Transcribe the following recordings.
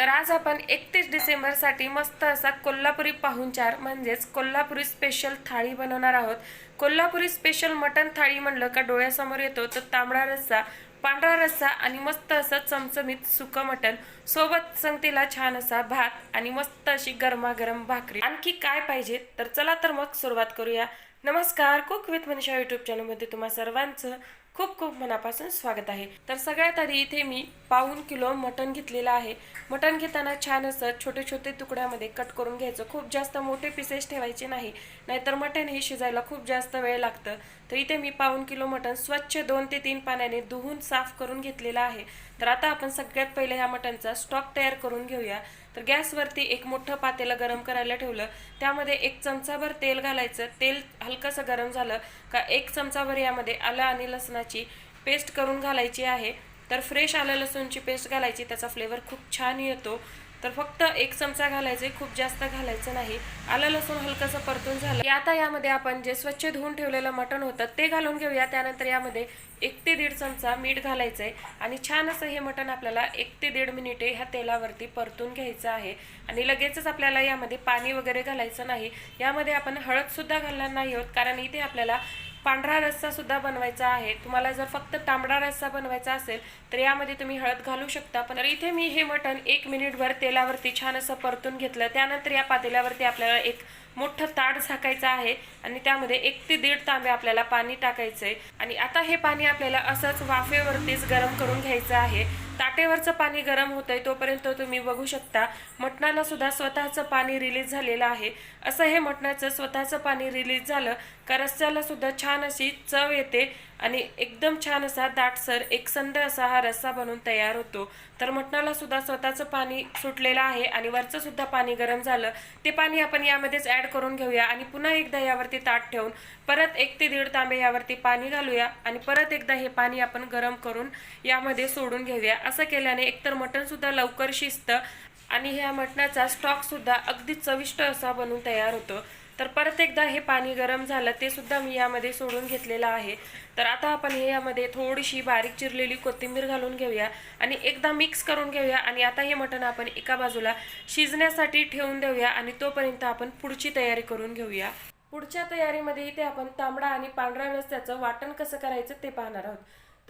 तर आज आपण एकतीस डिसेंबरसाठी मस्त असा कोल्हापुरी पाहुणचार म्हणजेच कोल्हापुरी स्पेशल थाळी बनवणार आहोत. कोल्हापुरी स्पेशल मटण थाळी म्हणलं का डोळ्यासमोर येतो तर तांबडा रस्सा पांढरा रस्सा आणि मस्त असं चमचमीत सुकं मटण. सोबत संगतीला छान असा भात आणि मस्त अशी गरमागरम भाकरी. आणखी काय पाहिजे? तर चला तर मग सुरुवात करूया. नमस्कार कुक विथ मनीषा युट्यूब चॅनलमध्ये तुम्हा सर्वांचं खूप खूप मनापासून स्वागत आहे. तर सगळ्यात आधी इथे मी पाऊन किलो मटण घेतलेलं आहे. मटण घेताना छान असं छोटे छोटे तुकड्यामध्ये कट करून घ्यायचं. खूप जास्त मोठे पिसेस ठेवायचे नाही. नाहीतर मटण हे शिजायला खूप जास्त वेळ लागतं. तर इथे मी पाऊन किलो मटण स्वच्छ दोन ते तीन पाण्याने धुवून साफ करून घेतलेलं आहे. तर आता आपण सगळ्यात पहिले ह्या मटणचा स्टॉक तयार करून घेऊया. तर गॅसवरती एक मोठं पातेलं गरम करायला ठेवलं. त्यामध्ये एक चमचाभर तेल घालायचं. तेल हलकंसं गरम झालं का एक चमचाभर यामध्ये आलं आणि लसणाची पेस्ट करून घालायची आहे. तर फ्रेश आलं लसूणची पेस्ट घालायची. त्याचा फ्लेवर खूप छान येतो. तर फक्त एक चमचा घालायचे खूप जास्त घालायचं नाही. आलं लसूण हलकंसं परतून झालं. आता यामध्ये आपण जे स्वच्छ धुवून ठेवलेलं मटण होतं ते घालून घेऊया. त्यानंतर यामध्ये एक ते दीड चमचा मीठ घालायचं आहे. आणि छान असं हे मटण आपल्याला एक ते दीड मिनिटे ह्या तेलावरती परतून घ्यायचं आहे. आणि लगेचच आपल्याला यामध्ये पाणी वगैरे घालायचं नाही. यामध्ये आपण हळदसुद्धा घालणार नाही आहोत कारण इथे आपल्याला पांढरा रस्सा सुद्धा बनवायचा आहे. तुम्हाला जर फक्त तांबडा रस्सा बनवायचा असेल तर यामध्ये तुम्ही हळद घालू शकता. पण इथे मी हे मटण एक मिनिटभर तेलावरती छान असं परतून घेतलं. त्यानंतर या पातेल्यावरती आपल्याला एक मोठं ताट झाकायचं आहे आणि त्यामध्ये एक ते दीड तांबे आपल्याला पाणी टाकायचं आहे आणि आता हे पाणी आपल्याला असंच वाफेवरतीच गरम करून घ्यायचं आहे. ताटेवरचं पाणी गरम होतंय तोपर्यंत तुम्ही बघू शकता. मटणाला सुद्धा स्वतःचं पाणी रिलीज झालेलं आहे. असं हे मटणाचं स्वतःचं पाणी रिलीज झालं का रस्स्याला सुद्धा छान अशी चव येते आणि एकदम छान असा दाटसर एकसंध असा हा रस्सा बनून तयार होतो. तर मटणाला सुद्धा स्वतःचं पाणी सुटलेलं आहे आणि वरचं सुद्धा पाणी गरम झालं. ते पाणी आपण यामध्येच ॲड करून घेऊया आणि पुन्हा एकदा यावरती ताट ठेवून परत एक ते दीड तांबे यावरती पाणी घालूया आणि परत एकदा हे पाणी आपण गरम करून यामध्ये सोडून घेऊया. असं केल्याने एकतर मटणसुद्धा लवकर शिजतं आणि ह्या मटणाचा स्टॉक सुद्धा अगदी चविष्ट असा बनून तयार होतो. तर परत एकदा हे पाणी गरम झालं ते सुद्धा मी यामध्ये सोडून घेतलेलं आहे. तर आता आपण हे यामध्ये थोडीशी बारीक चिरलेली कोथिंबीर घालून घेऊया आणि एकदा मिक्स करून घेऊया आणि आता हे मटण आपण एका बाजूला शिजण्यासाठी ठेवून देऊया आणि तोपर्यंत आपण पुढची तयारी करून घेऊया. पुढच्या तयारीमध्ये इथे आपण तांबडा आणि पांढऱ्या रस्त्याचं वाटण कसं करायचं ते पाहणार आहोत.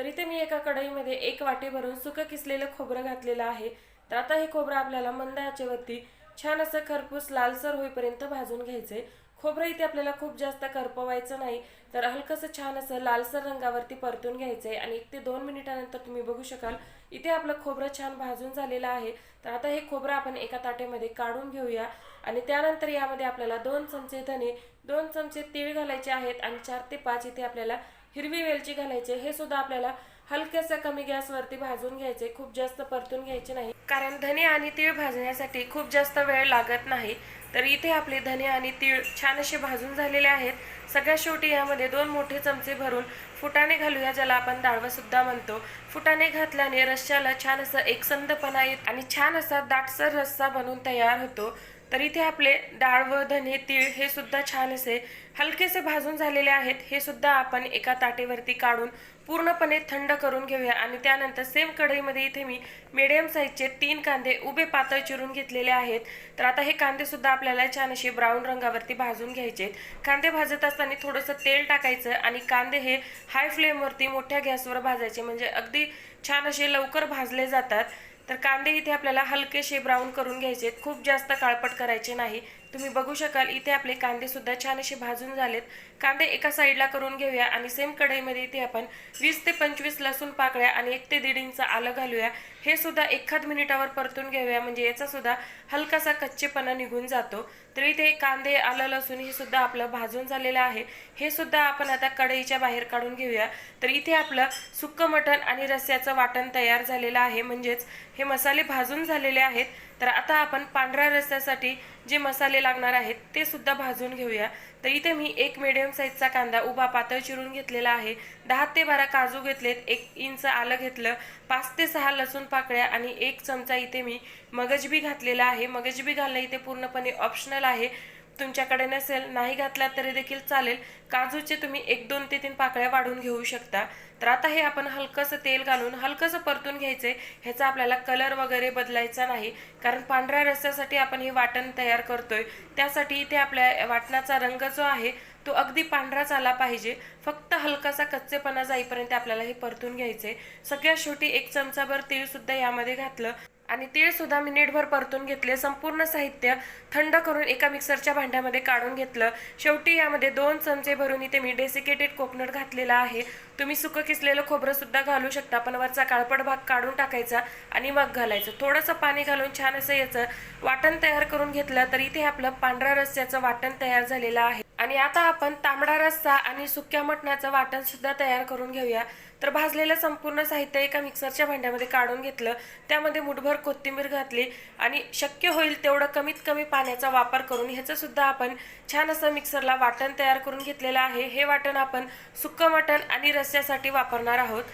तर इथे मी एका कढईमध्ये एक वाटी भरून सुकं किसलेलं खोबरं घातलेलं आहे. तर आता हे खोबरं आपल्याला मंद आचेवरती छान असं खरपूस लालसर होईपर्यंत भाजून घ्यायचंय. खोबरं इथे आपल्याला खूप जास्त करपवायचं नाही तर हलकंसं छान असं लालसर रंगावरती परतून घ्यायचं आहे आणि एक ते दोन मिनिटानंतर तुम्ही बघू शकाल इथे आपलं खोबरं छान भाजून झालेलं आहे. तर आता हे खोबरं आपण एका ताटेमध्ये काढून घेऊया आणि त्यानंतर यामध्ये आपल्याला दोन चमचे धने दोन चमचे तीळ घालायचे आहेत आणि चार ते पाच इथे आपल्याला हिरवी वेलची घालायची. हे सुद्धा आपल्याला हलक्यासा कमी गॅसवरती भाजून घ्यायचे. खूप जास्त परतून घ्यायचे नाही. कारण धने आणि तीळ भाजण्यासाठी खूप जास्त वेळ लागत नाही. तर इथे आपले धने आणि तीळ छान असे भाजून झालेले आहेत. सगळ्यात शेवटी यामध्ये दोन मोठे चमचे भरून फुटाणे घालूया ज्याला आपण दाळवासुद्धा म्हणतो. फुटाणे घातल्याने रश्श्याला छान असं एकसंधपणा येत आणि छान असा दाटसर रस्सा बनून तयार होतो. तर इथे आपले डाळ व धने तीळ हे सुद्धा छान असे हलकेसे भाजून झालेले आहेत. हे सुद्धा आपण एका ताटेवरती काढून पूर्णपणे थंड करून घेऊया. आणि त्यानंतर सेम कढईमध्ये इथे मी मिडियम साईजचे तीन कांदे उभे पातळ चिरून घेतलेले आहेत. तर आता हे कांदे सुद्धा आपल्याला छान असे ब्राऊन रंगावरती भाजून घ्यायचे आहेत. कांदे भाजत असताना थोडंसं तेल टाकायचं आणि कांदे हे हाय फ्लेमवरती मोठ्या गॅसवर भाजायचे. म्हणजे अगदी छान असे लवकर भाजले जातात. तर कांदे इथे आपल्याला हलकेसे ब्राऊन करून घ्यायचे आहेत. खूप जास्त काळपट करायचे नाही. तुम्ही बघू शकाल इथे आपले कांदे सुद्धा छान असे भाजून झालेत. कांदे एका साईडला करून घेऊया आणि सेम कढईमध्ये इथे आपण वीस ते पंचवीस लसूण पाकळ्या आणि एक ते दीड इंच आलं घालूया. हे सुद्धा एखाद मिनिटावर परतून घेऊया म्हणजे याचा सुद्धा हलकासा कच्चेपणा निघून जातो. तर इथे कांदे आलं लसूण हे सुद्धा आपलं भाजून झालेलं आहे. हे सुद्धा आपण आता कढईच्या बाहेर काढून घेऊया. तर इथे आपलं सुक्कं मटण आणि रस्स्याचं वाटण तयार झालेलं आहे. म्हणजेच हे मसाले भाजून झालेले आहेत. तर आता आपण पांढऱ्या रस्स्यासाठी जे मसाले लागणार आहेत ते सुद्धा भाजून घेऊया. तर इथे मी एक मिडियम साईजचा कांदा उभा पातळ चिरून घेतलेला आहे. दहा ते बारा काजू घेतलेत एक इंच आलं घेतलं पाच ते सहा लसूण पाकळ्या आणि एक चमचा इथे मी मगजबी घातलेला आहे. मगजबी घालणं इथे पूर्णपणे ऑप्शनल आहे. तुमच्याकडे नसेल नाही घातला तरी देखील चालेल. काजूचे तुम्ही एक दोन ते तीन पाकळ्या वाढून घेऊ शकता. तर आता हे आपण हलकंसं तेल घालून हलकंसं परतून घ्यायचे. ह्याचा आपल्याला कलर वगैरे बदलायचा नाही. कारण पांढऱ्या रस्स्यासाठी आपण हे वाटण तयार करतोय. त्यासाठी इथे आपल्या वाटणाचा रंग जो आहे तो अगदी पांढराच आला पाहिजे. फक्त हलकासा कच्चेपणा जाईपर्यंत आपल्याला हे परतून घ्यायचे. सगळ्यात शेवटी एक चमचाभर तीळ सुद्धा यामध्ये घातलं. आणि तीळ सुद्धा मिनिटभर परतून घेतले संपूर्ण साहित्य थंड करून एका मिक्सरच्या भांड्यामध्ये काढून घेतलं. शेवटी यामध्ये दोन चमचे भरून इथे मी डेसिकेटेड कोकोनट घातलेला आहे. तुम्ही सुकं किसलेलं खोबरं सुद्धा घालू शकता पण वरचा काळपट भाग काढून टाकायचा आणि मग घालायचं. थोडंसं पाणी घालून छान असं याचं वाटण तयार करून घेतलं तर इथे आपलं पांढऱ्या रस्स्याचं वाटण तयार झालेलं आहे. आणि आता आपण तांबडा रस्सा आणि सुक्या मटणाचं वाटण सुद्धा तयार करून घेऊया. तर भाजलेलं संपूर्ण साहित्य एका मिक्सरच्या भांड्यामध्ये काढून घेतलं. त्यामध्ये मुठभर कोथिंबीर घातली आणि शक्य होईल तेवढं कमीत कमी पाण्याचा वापर करून ह्याचं सुद्धा आपण छान असं मिक्सरला वाटण तयार करून घेतलेलं आहे. हे वाटण आपण सुक्क मटण आणि रस रस्स्यासाठी वापरणार आहोत.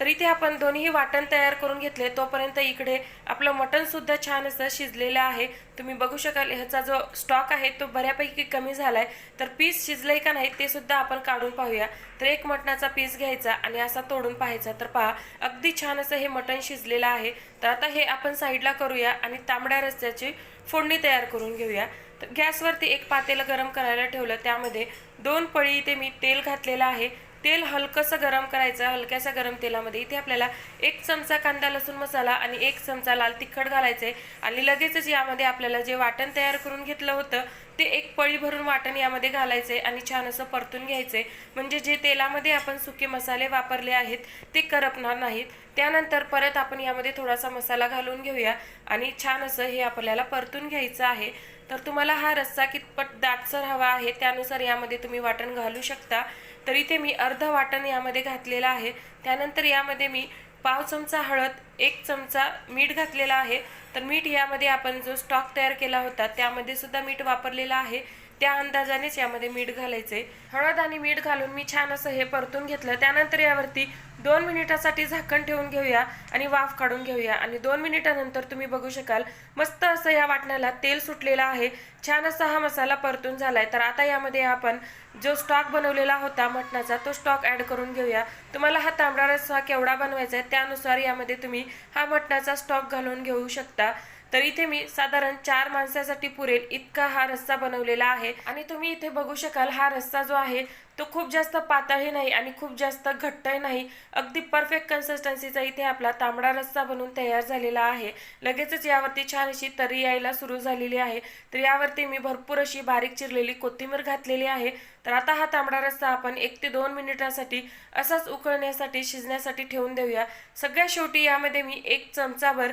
तर इथे आपण दोन्ही वाटण तयार करून घेतले. तोपर्यंत इकडे आपलं मटणसुद्धा छान असं शिजलेलं आहे. तुम्ही बघू शकाल ह्याचा जो स्टॉक आहे तो बऱ्यापैकी कमी झाला आहे तर पीस शिजलंय का नाही ते सुद्धा आपण काढून पाहूया. तर एक मटणाचा पीस घ्यायचा आणि असा तोडून पाहायचा. तर पहा अगदी छान असं हे मटण शिजलेलं आहे. तर आता हे आपण साईडला करूया आणि तांबड्या रस्त्याची फोडणी तयार करून घेऊया. तर गॅसवरती एक पातेलं गरम करायला ठेवलं. त्यामध्ये दोन पळी इथे मी तेल घातलेलं आहे. तेल हलकंसं गरम करायचं हलक्याशा गरम तेलामध्ये. इथे आपल्याला एक चमचा कांदा लसूण मसाला आणि एक चमचा लाल तिखट घालायचे आणि लगेचच यामध्ये आपल्याला जे वाटण तयार करून घेतलं होतं ते एक पळी भरून वाटण यामध्ये घालायचे आणि छान असं परतून घ्यायचे म्हणजे जे तेलामध्ये आपण सुके मसाले वापरले आहेत ते करपणार नाहीत. त्यानंतर परत आपण यामध्ये थोडासा मसाला घालून घेऊया आणि छान असं हे आपल्याला परतून घ्यायचं आहे. तर तुम्हाला हा रस्सा कितपट दाटसर हवा आहे त्यानुसार यामध्ये तुम्ही वाटण घालू शकता. तर इथे मी अर्ध वाटण यामध्ये घातलेलं आहे. त्यानंतर यामध्ये मी पाव चमचा हळद एक चमचा मीठ घातलेला आहे. तर मीठ यामध्ये आपण जो स्टॉक तयार केला होता त्यामध्ये सुद्धा मीठ वापरलेलं आहे. त्या अंदाजानेच यामध्ये मीठ घालायचे हळद आणि मीठ घालून मी छान असं हे परतून घेतलं. त्यानंतर यावरती दोन मिनिटासाठी झाकण ठेवून घेऊया आणि वाफ काढून घेऊया. आणि दोन मिनिटानंतर तुम्ही बघू शकाल मस्त असं या वाटण्याला तेल सुटलेलं आहे. छान असा हा मसाला परतून झालाय. तर आता यामध्ये आपण जो स्टॉक बनवलेला होता मटणाचा तो स्टॉक ॲड करून घेऊया. तुम्हाला हा तांबडा रस्सा केवढा बनवायचा आहे त्यानुसार यामध्ये तुम्ही हा मटणाचा स्टॉक घालून घेऊ शकता. तर इथे मी साधारण चार माणसासाठी पुरेल. इतका हा रस्सा बनवलेला आहे. आणि तुम्ही इथे बघू शकाल हा रस्सा जो आहे तो खूप जास्त पातळही नाही आणि खूप जास्त घट्टही नाही. अगदी परफेक्ट कन्सिस्टन्सीचा इथे आपला तांबडा रस्सा बनून तयार झालेला आहे. लगेचच यावरती छान अशी तरी यायला सुरू झालेली आहे. तर यावरती मी भरपूर अशी बारीक चिरलेली कोथिंबीर घातलेली आहे. तर आता हा तांबडा रस्सा आपण एक ते दोन मिनिटासाठी असाच उकळण्यासाठी शिजण्यासाठी ठेवून देऊया. सगळ्यात शेवटी यामध्ये मी एक चमचाभर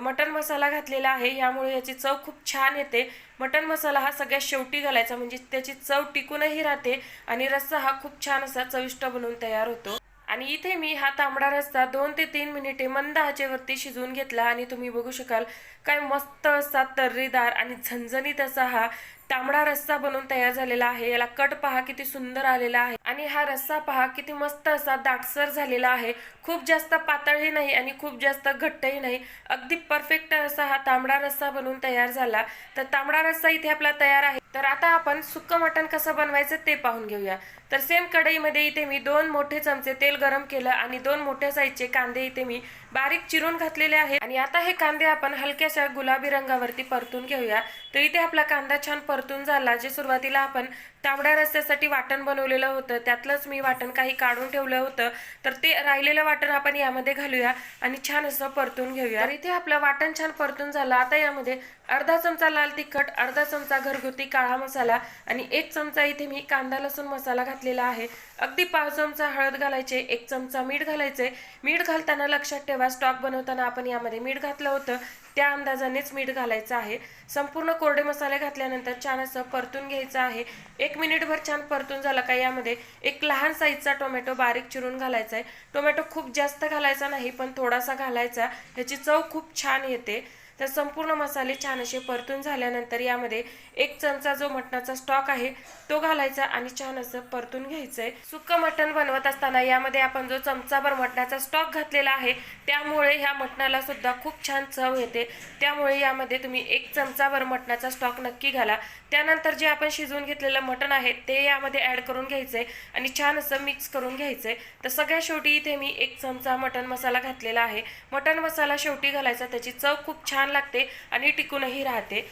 मटन मसाला घातलेला आहे. यामुळे याची चव खूप छान येते. मटन मसाला हा सगळ्यात शेवटी घालायचा म्हणजे त्याची चव टिकूनही राहते आणि रस्सा हा खूप छान असा चविष्ट बनवून तयार होतो. आणि इथे मी हा तांबडा रस्सा दोन ते तीन मिनिटे मंद आचेवरती शिजवून घेतला आणि तुम्ही बघू शकाल काय मस्त असा तर्रीदार आणि झणझणीत असा हा तांबडा रस्सा बनवून तयार झालेला आहे. याला कट पहा किती सुंदर आलेला आहे. आणि हा रस्सा पहा किती मस्त असा दाटसर झालेला आहे. खूप जास्त पातळही नाही आणि खूप जास्त घट्टही नाही. अगदी परफेक्ट असा हा तांबडा रस्सा बनवून तयार झाला. तर तांबडा रस्सा इथे आपला तयार आहे. तर आता आपण सुक्क मटण कसं बनवायचं ते पाहून घेऊया. तर सेम कढईमध्ये इथे मी दोन मोठे चमचे तेल गरम केलं आणि दोन मोठ्या साईजचे कांदे इथे मी बारीक चिरून घातलेले आहेत. आणि आता हे कांदे आपण हलक्याशा गुलाबी रंगावरती परतून घेऊया. तर इथे आपला कांदा छान परतून झाला. जे सुरुवातीला आपण तांबड्या रस्त्यासाठी वाटण बनवलेलं होतं त्यातलंच मी वाटण काही काढून ठेवलं होतं. तर ते राहिलेलं वाटण आपण यामध्ये घालूया आणि छान असं परतून घेऊया. तर इथे आपलं वाटण छान परतून झालं. आता यामध्ये अर्धा चमचा लाल तिखट अर्धा चमचा घरगुती काळा मसाला आणि एक चमचा इथे मी कांदा लसूण मसाला घातलेला आहे. अगदी पाव चमचा हळद घालायचे एक चमचा मीठ घालायचे. मीठ घालताना लक्षात ठेवा स्टॉक बनवताना आपण यामध्ये मीठ घातलं होतं. त्या अंदाजानेच मीठ घालायचं आहे. संपूर्ण कोरडे मसाले घातल्यानंतर छान असं परतून घ्यायचं आहे. एक मिनिटभर छान परतून झालं का यामध्ये एक लहान साईजचा टोमॅटो बारीक चिरून घालायचा आहे टोमॅटो खूप जास्त घालायचा नाही पण थोडासा घालायचा. ह्याची चव खूप छान येते. तर संपूर्ण मसाले छान असे परतून झाल्यानंतर यामध्ये एक चमचा जो मटणाचा स्टॉक आहे तो घालायचा आणि छान असं परतून घ्यायचंय. सुक्क मटण बनवत असताना यामध्ये आपण जो चमचाभर मटणाचा स्टॉक घातलेला आहे त्यामुळे ह्या मटणाला सुद्धा खूप छान चव येते. त्यामुळे यामध्ये तुम्ही एक चमचाभर मटणाचा स्टॉक नक्की घाला. त्यानंतर जे आपण शिजवून घेतलेलं मटण आहे ते यामध्ये ॲड करून घ्यायचंय आणि छान असं मिक्स करून घ्यायचंय. तर सगळ्या शेवटी इथे मी एक चमचा मटण मसाला घातलेला आहे. मटण मसाला शेवटी घालायचा त्याची चव खूप छान लागते आणि टिकूनही राहते.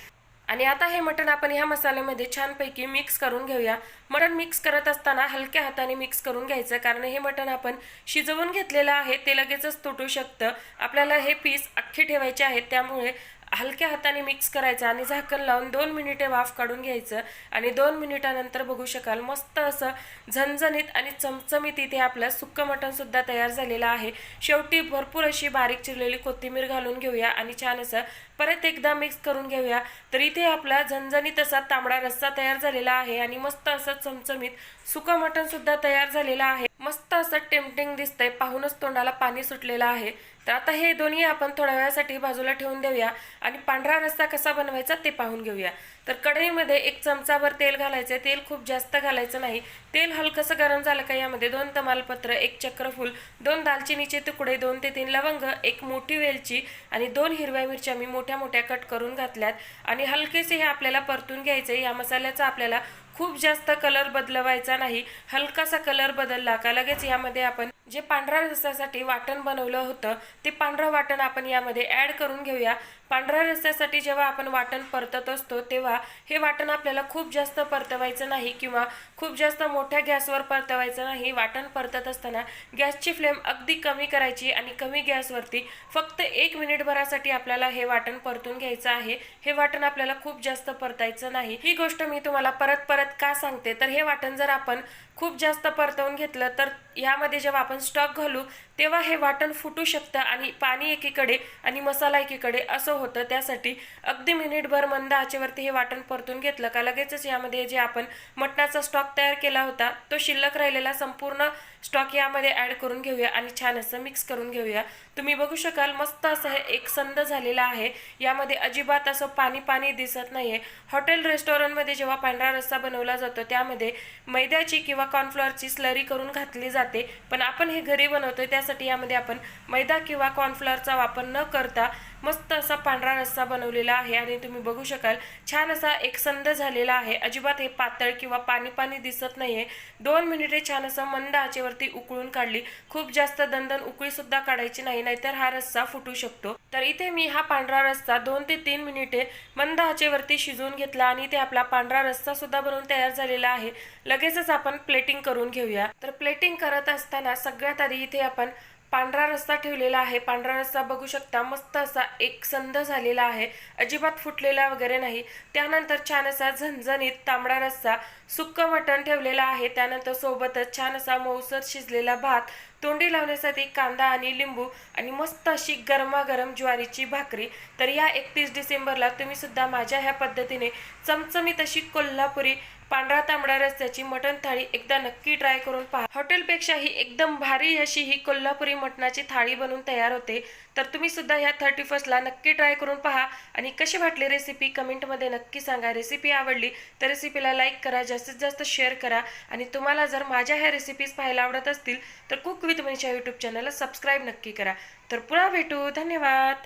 आणि आता हे मटण आपण ह्या मसाल्यामध्ये छानपैकी मिक्स करून घेऊया. मटण मिक्स करत असताना हलक्या हाताने मिक्स करून घ्यायचं. कारण हे मटण आपण शिजवून घेतलेलं आहे ते लगेचच तुटू शकतं. आपल्याला हे पीस अख्खे ठेवायचे आहेत त्यामुळे हलक्या हाताने मिक्स करायचं आणि झाकण लावून दोन मिनिटे वाफ काढून घ्यायचं आणि दोन मिनिटानंतर बघू शकाल मस्त असं झणझणीत आणि चमचमीत इथे आपलं सुक्क मटणसुद्धा तयार झालेलं आहे. शेवटी भरपूर अशी बारीक चिरलेली कोथिंबीर घालून घेऊया आणि छान असं परत एकदा मिक्स करून घेऊया. तर इथे आपला झणझणीत असा तांबडा रस्सा तयार झालेला आहे आणि मस्त असं चमचमीत सुकं मटणसुद्धा तयार झालेलं आहे. मस्त असं टेम्पटिंग दिसतंय. पाहूनच तोंडाला पाणी सुटलेलं आहे. तर आता हे दोन्ही आपण थोड्या वेळासाठी बाजूला ठेवून देऊया. आणि पांढरा रस्सा कसा बनवायचा ते पाहून घेऊया. तर कढईमध्ये एक चमचाभर तेल घालायचं तेल खूप जास्त घालायचं नाही. तेल हलकंसं गरम झालं का यामध्ये दोन तमालपत्र एक चक्रफूल दोन दालचिनीचे तुकडे दोन ते तीन लवंग एक मोठी वेलची आणि दोन हिरव्या मिरच्या मी मोठ्या मोठ्या कट करून घातल्यात. आणि हलकेसे हे आपल्याला परतून घ्यायचे या मसाल्याचा आपल्याला खूप जास्त कलर बदलवायचा नाही. हलकासा कलर बदलला का लगेच यामध्ये आपण जे पांढऱ्या रस्त्यासाठी वाटण बनवलं होतं ते पांढरं वाटण आपण यामध्ये ॲड करून घेऊया. पांढऱ्या रस्त्यासाठी जेव्हा आपण वाटण परतत असतो तेव्हा हे वाटण आपल्याला खूप जास्त परतवायचं नाही किंवा खूप जास्त मोठ्या गॅसवर परतवायचं नाही. वाटण परतत असताना गॅसची फ्लेम अगदी कमी करायची आणि कमी गॅसवरती फक्त एक मिनिटभरासाठी आपल्याला हे वाटण परतून घ्यायचं आहे. हे वाटण आपल्याला खूप जास्त परतायचं नाही. ही गोष्ट मी तुम्हाला परत परत का सांगते? तर हे वाटण जर आपण खूप जास्त परतवून घेतलं तर यामध्ये जेव्हा आपण स्टॉक घालू तेव्हा हे वाटण फुटू शकतं आणि पाणी एकीकडे आणि मसाला एकीकडे असं होतं. त्यासाठी अगदी मिनिटभर मंद आचेवरती हे वाटण परतून घेतलं का लगेचच यामध्ये जे आपण मटणाचा स्टॉक तयार केला होता तो शिल्लक राहिलेला संपूर्ण स्टॉक यामध्ये ॲड करून घेऊया आणि छान असं मिक्स करून घेऊया. तुम्ही बघू शकाल मस्त असं हे एक संद झालेला आहे. यामध्ये अजिबात असं पाणी पाणी दिसत नाहीये. हॉटेल रेस्टॉरंटमध्ये जेव्हा पांढरा रस्सा बनवला जातो त्यामध्ये मैद्याची किंवा कॉर्नफ्लॉवरची स्लरी करून घातली जाते. पण आपण हे घरी बनवतो त्या त्यासाठी यामध्ये आपण मैदा किंवा कॉर्नफ्लॉरचा वापर न करता मस्त असा पांढरा रस्सा बनवलेला आहे आणि तुम्ही बघू शकाल छान असा एक संद झालेला आहे. अजिबात हे पातळ किंवा पाणी पाणी दिसत नाहीये. दोन मिनिटे छान असं मंद आचेवरती उकळून काढली. खूप जास्त दंदन उकळी सुद्धा काढायची नाही नाहीतर हा रस्सा फुटू शकतो. तर इथे मी हा पांढरा रस्सा दोन ते तीन मिनिटे मंद आचेवरती शिजवून घेतला आणि इथे आपला पांढरा रस्सा सुद्धा बनवून तयार झालेला आहे. लगेचच आपण प्लेटिंग करून घेऊया. तर प्लेटिंग करत असताना सगळ्यात आधी इथे आपण पांढरा रस्ता ठेवलेला आहे. पांढरा रस्ता बघू शकता मस्त असा एक संद झालेला आहे. अजिबात फुटलेला वगैरे नाही. त्यानंतर छान असा झणझणीत तांबडा रस्सा सुक्क मटण ठेवलेला आहे. त्यानंतर सोबतच छान असा मऊसर शिजलेला भात तोंडी लावण्यासाठी कांदा आणि लिंबू आणि मस्त अशी गरमागरम ज्वारीची भाकरी. तर या एकतीस डिसेंबरला तुम्ही सुद्धा माझ्या ह्या पद्धतीने चमचमीत अशी कोल्हापुरी पांढरा तांबडा रस्त्याची मटण थाळी एकदा नक्की ट्राय करून पहा. हॉटेलपेक्षाही एकदम भारी अशी ही कोल्हापुरी मटणाची थाळी बनवून तयार होते. तर तुम्ही सुद्धा ह्या थर्टी फर्स्टला नक्की ट्राय करून पहा. आणि कशी वाटली रेसिपी कमेंटमध्ये नक्की सांगा. रेसिपी आवडली तर रेसिपीला लाईक करा. जास्तीत जास्त शेअर करा. आणि तुम्हाला जर माझ्या ह्या रेसिपीज पाहायला आवडत असतील तर कुक विथ मनीषा यूट्यूब चॅनलला सबस्क्राईब नक्की करा. तर पुन्हा भेटू. धन्यवाद.